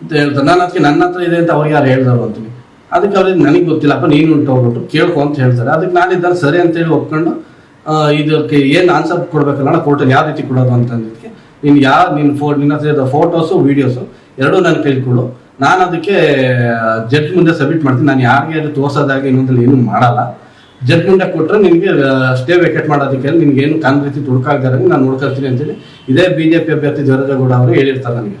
ಅಂತ ಹೇಳ್ತಾರೆ ನಾನು ಅದಕ್ಕೆ ನನ್ನ ಹತ್ರ ಇದೆ ಅಂತ ಅವ್ರಿಗೆ ಯಾರು ಹೇಳ್ದವ್ರು ಅಂತೀನಿ ಅದಕ್ಕೆ ಅವ್ರಿಗೆ ನನಗೆ ಗೊತ್ತಿಲ್ಲಪ್ಪ ನೀನು ಉಂಟು ಹೋಗ್ಬಿಟ್ಟು ಕೇಳ್ಕೊ ಅಂತ ಹೇಳ್ತಾರೆ. ಅದಕ್ಕೆ ನಾನಿದ್ದಾರೆ, ಸರಿ ಅಂತೇಳಿ ಒಪ್ಕೊಂಡು ಇದಕ್ಕೆ ಏನು ಆನ್ಸರ್ ಕೊಡ್ಬೇಕಲ್ಲ ಕೋರ್ಟಲ್ಲಿ ಯಾವ ರೀತಿ ಕೊಡೋದು ಅಂತಂದಿದ್ದಕ್ಕೆ ನೀನು ಯಾವ ನಿನ್ನ ಫೋ ನಿನ್ನ ಹತ್ರ ಫೋಟೋಸು ವೀಡಿಯೋಸು ಎರಡೂ ನಾನು ಕೈಕೊಡು ನಾನು ಅದಕ್ಕೆ ಜಡ್ಜ್ ಮುಂದೆ ಸಬ್ಮಿಟ್ ಮಾಡ್ತೀನಿ. ನಾನು ಯಾರಿಗೆ ಅದು ತೋರ್ಸೋದಾಗಿ ಇನ್ನೊಂದಲ್ಲಿ ಏನು ಮಾಡಲ್ಲ. ಜಡ್ಜ್ ಮುಂದೆ ಕೊಟ್ಟರೆ ನಿನಗೆ ಸ್ಟೇ ವೇಕೆಟ್ ಮಾಡೋದಕ್ಕೆ ನಿನ್ಗೆ ಏನು ರೀತಿ ತುಡುಕಾಗ್ದಾರೆ ನಾನು ನೋಡ್ಕೊಳ್ತೀನಿ ಅಂತೇಳಿ ಇದೇ ಬಿ ಜೆ ಪಿ ಅಭ್ಯರ್ಥಿ ದೇವರಾಜೇಗೌಡ ಅವರು ಹೇಳಿರ್ತಾರೆ ನನಗೆ.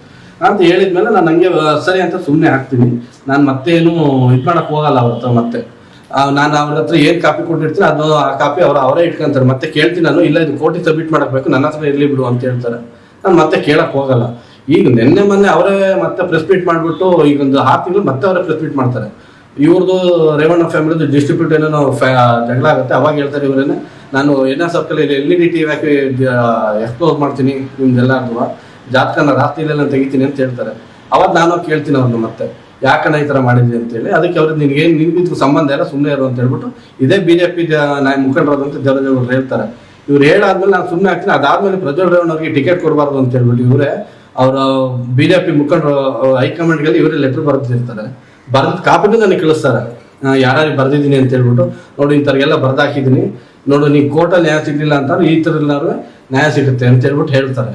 ಅಂತ ಹೇಳಿದ್ಮೇಲೆ ನಾನು ಹಂಗೆ ಸರಿ ಅಂತ ಸುಮ್ಮನೆ ಹಾಕ್ತೀನಿ. ನಾನು ಮತ್ತೇನು ಇದು ಮಾಡಕ್ ಹೋಗಲ್ಲ ಅವ್ರತ್ರ ಮತ್ತೆ. ನಾನು ಅವ್ರ ಹತ್ರ ಏನ್ ಕಾಪಿ ಕೊಟ್ಟಿರ್ತೀನಿ, ಅದು ಆ ಕಾಪಿ ಅವ್ರ, ಅವರೇ ಇಟ್ಕೊಂತಾರೆ. ಮತ್ತೆ ಕೇಳ್ತೀನಿ ನಾನು, ಇಲ್ಲ ಇದು ಕೋಟಿ ಸಬ್ಮಿಟ್ ಮಾಡಬೇಕು ನನ್ನ ಹತ್ರ ಇರ್ಲಿ ಬಿಡು ಅಂತ ಹೇಳ್ತಾರೆ. ನಾನು ಮತ್ತೆ ಕೇಳಕ್ ಹೋಗಲ್ಲ. ಈಗ ನಿನ್ನೆ ಮೊನ್ನೆ ಅವರೇ ಮತ್ತೆ ಪ್ರೆಸ್ ಮೀಟ್ ಮಾಡ್ಬಿಟ್ಟು, ಈಗ ಒಂದು ಆರು ತಿಂಗಳು ಮತ್ತೆ ಅವರೇ ಪ್ರೆಸ್ ಮೀಟ್ ಮಾಡ್ತಾರೆ. ಇವ್ರದ್ದು ರೇವಣ್ಣ ಫ್ಯಾಮಿಲಿದು ಡಿಸ್ಟ್ರಿಬ್ಯೂಟ್ ಏನೋ ಜಗಳ ಆಗುತ್ತೆ, ಅವಾಗ ಹೇಳ್ತಾರೆ ಇವರೇನೆ, ನಾನು N S circle L E D T ಹಾಕಿ ಎಕ್ಸ್ಪೋಸ್ ಮಾಡ್ತೀನಿ ನಿಮ್ದೆಲ್ಲರಿಗೂ ಜಾತಕನ ರಾತ್ರಿಲೆಲ್ಲ ತೆಗಿತೀನಿ ಅಂತ ಹೇಳ್ತಾರೆ. ಅವಾಗ ನಾನು ಕೇಳ್ತೀನಿ ಅವ್ರನ್ನ ಮತ್ತೆ, ಯಾಕಣ್ಣ ಈ ಥರ ಮಾಡಿದ್ವಿ ಅಂತೇಳಿ ಅದಕ್ಕೆ ಅವ್ರಿಗೆ ನಿನಗೆ ನಿನ್ಗಿದ್ಕು ಸಂಬಂಧ ಇಲ್ಲ ಸುಮ್ಮನೆ ಇರು ಅಂತ ಹೇಳ್ಬಿಟ್ಟು ಇದೇ ಬಿ ಜೆ ಪಿ ನಾಯ ಮುಖಂಡರಾದಂಥ ದೇವರಾಜ್ ಹೇಳ್ತಾರೆ. ಇವ್ರು ಹೇಳಾದ್ಮೇಲೆ ನಾನು ಸುಮ್ಮನೆ ಹಾಕ್ತೀನಿ ಅದಾದ್ಮೇಲೆ ಪ್ರಜ್ವಲ್ ರೇವಣ್ಣವ್ರಿಗೆ ಟಿಕೆಟ್ ಕೊಡಬಾರ್ದು ಅಂತ ಹೇಳ್ಬಿಟ್ಟು ಇವರೇ ಅವರ ಪಿ ಮುಖಂಡರು ಹೈಕಮಾಂಡ್ಗೆಲ್ಲ ಇವರೇ ಲೆಟರ್ ಬರೆದಿರ್ತಾರೆ. ಬರೆದ ಕಾಪಿನೂ ನನಗೆ ಕಳಿಸ್ತಾರೆ. ಯಾರ್ಯಾರು ಬರ್ದಿದ್ದೀನಿ ಅಂತ ಹೇಳ್ಬಿಟ್ಟು, ನೋಡಿ ಇಂಥವ್ರಿಗೆಲ್ಲ ಬರ್ದಾಕಿದ್ದೀನಿ. ನೋಡು ನೀವು ಕೋರ್ಟಲ್ಲಿ ನ್ಯಾಯ ಸಿಗಲಿಲ್ಲ ಅಂತಂದ್ರೆ ಈ ಥರ ಎಲ್ಲರೂ ನ್ಯಾಯ ಸಿಗುತ್ತೆ ಅಂತ ಹೇಳ್ಬಿಟ್ಟು ಹೇಳ್ತಾರೆ.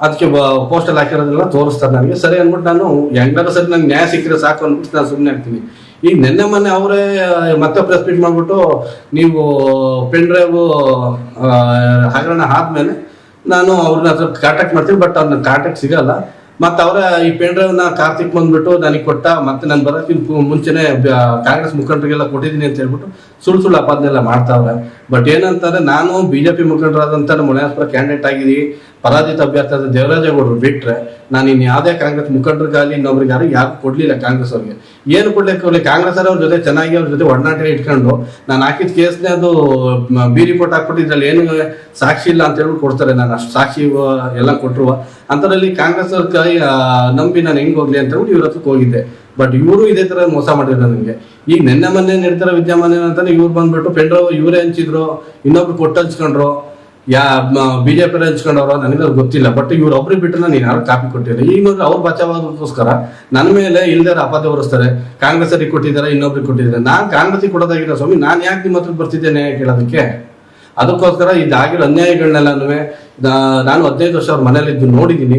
ಅದಕ್ಕೆ ಪೋಸ್ಟಲ್ಲಿ ಹಾಕಿರೋದೆಲ್ಲ ತೋರಿಸ್ತಾರೆ ನನಗೆ ಸರಿ ಅಂದ್ಬಿಟ್ಟು ನಾನು ಹೆಂಗಾದ್ರೂ ಸರಿ ನಂಗೆ ನ್ಯಾಯ ಸಿಕ್ಕಿದ್ರೆ ಸಾಕು ಅಂದ್ಬಿಟ್ಟು ನಾನು ಸುಮ್ಮನೆ ಆಗ್ತೀನಿ ಈಗ ನಿನ್ನೆ ಮೊನ್ನೆ ಅವರೇ ಮತ್ತೆ ಪ್ರೆಸ್ ಮೀಟ್ ಮಾಡಿಬಿಟ್ಟು ನೀವು ಪೆನ್ ಡ್ರೈವ್ ಹಗರಣ ಆದ್ಮೇಲೆ ನಾನು ಅವ್ರನ್ನ ಹತ್ರ ಕಾಂಟ್ಯಾಕ್ಟ್ ಮಾಡ್ತೀನಿ ಬಟ್ ಅವ್ರನ್ನ ಕಾಂಟ್ಯಾಕ್ಟ್ ಸಿಗಲ್ಲ. ಮತ್ತೆ ಅವರ ಈ ಪೆನ್ ಡ್ರೈವ್ನ ಕಾರ್ತಿಕ್ ಬಂದ್ಬಿಟ್ಟು ನನಗೆ ಕೊಟ್ಟ, ಮತ್ತೆ ನಾನು ಬರೋಕ್ಕಿಂತ ಮುಂಚೆನೇ ಕಾಂಗ್ರೆಸ್ ಮುಖಂಡರಿಗೆಲ್ಲ ಕೊಟ್ಟಿದ್ದೀನಿ ಅಂತ ಹೇಳ್ಬಿಟ್ಟು ಸುಳ್ಳು ಸುಳ್ಳು ಅಪಾದನೆಲ್ಲ ಮಾಡ್ತಾವ್ರೆ. ಬಟ್ ಏನಂತಂದ್ರೆ ನಾನು ಬಿಜೆಪಿ ನಮ್ಮ ಮನೆಯಾಸ್ಪುರ ಕ್ಯಾಂಡಿಡೇಟ್ ಆಗಿದ್ದೀವಿ ಪರಾಜಿತ ಅಭ್ಯರ್ಥಿ ಆದ ದೇವರಾಜೇಗೌಡರು ಬಿಟ್ರೆ ನಾನು ಇನ್ನು ಯಾವುದೇ ಕಾಂಗ್ರೆಸ್ ಮುಖಂಡರಿಗಾಗಲಿ ಇನ್ನೊಬ್ರಿಗೆ ಯಾರು ಕೊಡ್ಲಿಲ್ಲ ಕಾಂಗ್ರೆಸ್ ಅವ್ರಿಗೆ. ಏನು ಕೊಡ್ಲಿಕ್ಕೆ ಕಾಂಗ್ರೆಸ್ ಅವ್ರ ಜೊತೆ ಚೆನ್ನಾಗಿ ಅವ್ರ ಜೊತೆ ಒಡನಾಟ ಇಟ್ಕೊಂಡು ನಾನು ಹಾಕಿದ ಕೇಸ್ನೇ ಅದು ಬಿ ರಿಪೋರ್ಟ್ ಹಾಕ್ಬಿಟ್ಟು ಇದ್ರಲ್ಲಿ ಏನು ಸಾಕ್ಷಿ ಇಲ್ಲ ಅಂತ ಹೇಳ್ಬಿಟ್ಟು ಕೊಡ್ತಾರೆ. ನಾನು ಅಷ್ಟು ಸಾಕ್ಷಿ ಎಲ್ಲ ಕೊಟ್ಟರು ಅಂಥದ್ರಲ್ಲಿ ಕಾಂಗ್ರೆಸ್ ಅವ್ರ ಕೈ ನಂಬಿ ನಾನು ಹೆಂಗೆ ಹೋಗ್ಲಿ ಅಂತ ಹೇಳ್ಬಿಟ್ಟು ಇವ್ರ ಹತ್ರಕ್ಕೆ ಹೋಗಿದ್ದೆ. ಬಟ್ ಇವರು ಇದೇ ತರ ಮೋಸ ಮಾಡಿದ್ರು ನನಗೆ. ಈಗ ನಿನ್ನೆ ಮೊನ್ನೆ ನಡೀತಾರ ವಿದ್ಯಮಾನ ಏನಂತಾನೆ ಇವ್ರು ಬಂದ್ಬಿಟ್ಟು ಪೆಂಡ್ರೋ ಇವರೇ ಹಂಚಿದ್ರು, ಇನ್ನೊಬ್ರು ಕೊಟ್ಟು ಹಂಚ್ಕೊಂಡ್ರು, ಯಾ ಬಿಜೆಪಿ ಹಂಚ್ಕೊಂಡವ್ರು, ನನಗೆ ಅದು ಗೊತ್ತಿಲ್ಲ. ಬಟ್ ಇವ್ರು ಒಬ್ರಿಗೆ ಬಿಟ್ಟು ನಾನು ಯಾರು ಕಾಪಿ ಕೊಟ್ಟಿಲ್ಲ. ಈಗ ನೋಡ್ರಿ, ಅವ್ರು ಬಚಾವಾಗೋಸ್ಕರ ನನ್ನ ಮೇಲೆ ಇಲ್ದಾರ ಅಪಾದ ಹೊರಿಸ್ತಾರೆ, ಕಾಂಗ್ರೆಸ್ ಕೊಟ್ಟಿದ್ದಾರೆ, ಇನ್ನೊಬ್ರಿಗೆ ಕೊಟ್ಟಿದ್ದಾರೆ. ನಾನು ಕಾಂಗ್ರೆಸ್ಗೆ ಕೊಡೋದಾಗಿಲ್ಲ ಸ್ವಾಮಿ, ನಾನು ಯಾಕೆ ನಿಮ್ಮ ಹತ್ರ ಬರ್ತಿದ್ದೇನೆ ಕೇಳೋದಕ್ಕೆ? ಅದಕ್ಕೋಸ್ಕರ ಇದಾಗಿರೋ ಅನ್ಯಾಯಗಳನ್ನೆಲ್ಲನೂ ನಾನು ಹದಿನೈದು ವರ್ಷ ಅವ್ರ ಮನೇಲಿದ್ದು ನೋಡಿದ್ದೀನಿ.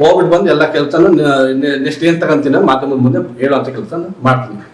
ಹೋಗ್ಬಿಟ್ಟು ಬಂದು ಎಲ್ಲ ಕೆಲಸನೂ ನೆಕ್ಸ್ಟ್ ಏನ್ ತಗೊಂತೀನಿ ಮಾಧ್ಯಮದ ಮುಂದೆ ಹೇಳೋಂಥ ಕೆಲಸ ಮಾಡ್ತೀನಿ.